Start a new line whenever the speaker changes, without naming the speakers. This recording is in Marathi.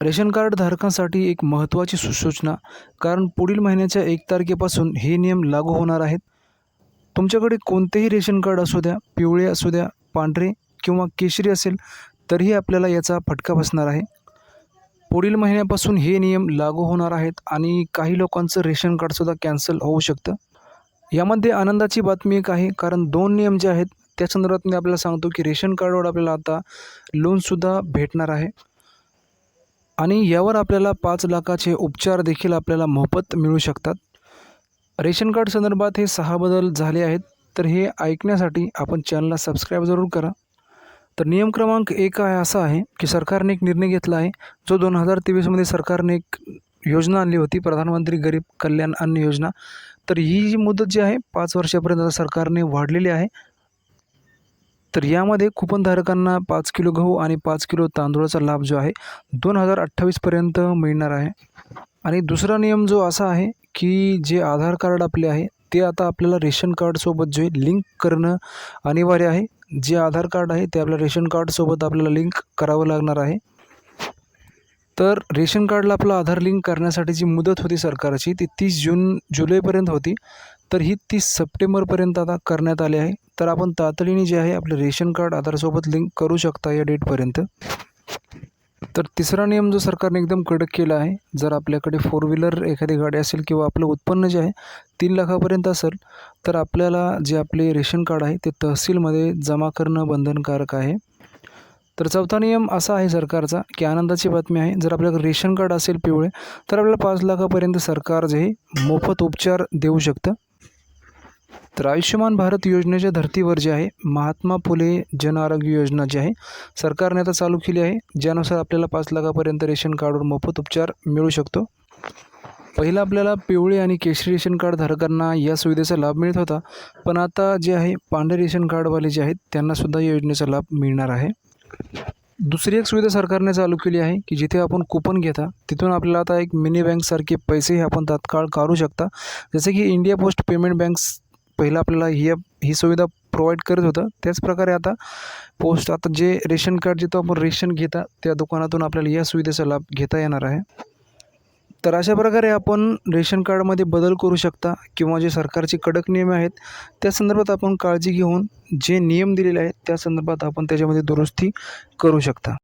रेशन कार्ड धारकांसाठी एक महत्त्वाची सुसूचना कारण पुढील महिन्याच्या एक तारखेपासून हे नियम लागू होणार आहेत. तुमच्याकडे कोणतेही रेशन कार्ड असू द्या पिवळे असू द्या पांढरे किंवा केशरी असेल तरीही आपल्याला याचा फटका बसणार आहे. पुढील महिन्यापासून हे नियम लागू होणार आहेत आणि काही लोकांचं रेशन कार्डसुद्धा कॅन्सल होऊ शकतं. यामध्ये आनंदाची बातमी एक आहे कारण दोन नियम जे आहेत त्या संदर्भात मी आपल्याला सांगतो की रेशन कार्डवर आपल्याला आता लोनसुद्धा भेटणार आहे. आणि यावर आपल्याला पाच लाखाचे उपचार देखील आपल्याला मोफत मिळू शकतात. रेशन कार्ड संदर्भात हे सहा बदल झाले आहेत तर हे ऐकण्यासाठी आपण चॅनलला सबस्क्राईब जरूर करा. तर नियम क्रमांक एक आहे असा आहे की सरकारने एक निर्णय घेतला आहे जो दोन हजार तेवीसमध्ये सरकारने एक योजना आणली होती प्रधानमंत्री गरीब कल्याण अन्न योजना. तर ही जी मुदत जी आहे पाच वर्षापर्यंत सरकारने वाढलेली आहे. तर यामध्ये कुपनधारकांना पाच किलो गहू आणि पाच किलो तांदूळाचा लाभ जो आहे दोन हजार अठ्ठावीसपर्यंत मिळणार आहे. आणि दुसरा नियम जो असा आहे की जे आधार कार्ड आपले आहे ते आता आपल्याला रेशन कार्डसोबत जे लिंक करणं अनिवार्य आहे. जे आधार कार्ड आहे ते आपल्या रेशन कार्डसोबत आपल्याला लिंक करावं लागणार आहे. तर रेशन कार्डला आपलं आधार लिंक करण्यासाठी जी मुदत होती सरकारची ती तीस जून जुलैपर्यंत होती. तर ही तीस सप्टेंबरपर्यंत आता करण्यात आली आहे. तर आपण तातडीने जे आहे आपलं रेशन कार्ड आधारसोबत लिंक करू शकता या डेटपर्यंत तर तिसरा नियम जो सरकारने एकदम कडक केला आहे जर आपल्याकडे फोर व्हीलर एखादी गाडी असेल किंवा आपलं उत्पन्न जे आहे तीन लाखापर्यंत असेल तर आपल्याला जे आपले रेशन कार्ड आहे ते तहसीलमध्ये जमा करणं बंधनकारक आहे. तर चौथा नियम असा आहे सरकारचा की आनंदाची बातमी आहे जर आपल्याकडे रेशन कार्ड असेल पिवळे तर आपल्याला पाच लाखापर्यंत सरकार जे आहे मोफत उपचार देऊ शकतं. तर आयुष्यमान भारत योजनेच्या धर्तीवर जे आहे महात्मा फुले जन आरोग्य योजना जी आहे सरकारने आता चालू केली आहे ज्यानुसार आपल्याला पाच लाखापर्यंत रेशन कार्डवर मोफत उपचार मिळू शकतो. पहिला आपल्याला पिवळे आणि केशरी रेशन कार्ड धारकांना या सुविधेचा लाभ मिळत होता पण आता जे आहे पांढरे रेशन कार्डवाले जे आहेत त्यांनासुद्धा या योजनेचा लाभ मिळणार आहे. दुसरी एक सुविधा सरकारने चालू केली आहे की जिथे आपण कुपन घेता तिथून आपल्याला आता एक मिनी बँकसारखे पैसेही आपण तात्काळ काढू शकता. जसे की इंडिया पोस्ट पेमेंट बँक्स पहिलं आपल्याला ही ही सुविधा प्रोव्हाइड करत होतं. त्याचप्रकारे आता पोस्ट आता जे रेशन कार्ड जिथं आपण रेशन घेता त्या दुकानातून आपल्याला या सुविधेचा लाभ घेता येणार आहे. तर अशा प्रकारे आपण रेशन कार्डमध्ये बदल करू शकता किंवा जे सरकारचे कडक नियम आहेत त्या संदर्भात आपण काळजी घेऊन जे नियम दिलेले आहेत त्या संदर्भात आपण त्याच्यामध्ये दुरुस्ती करू शकता.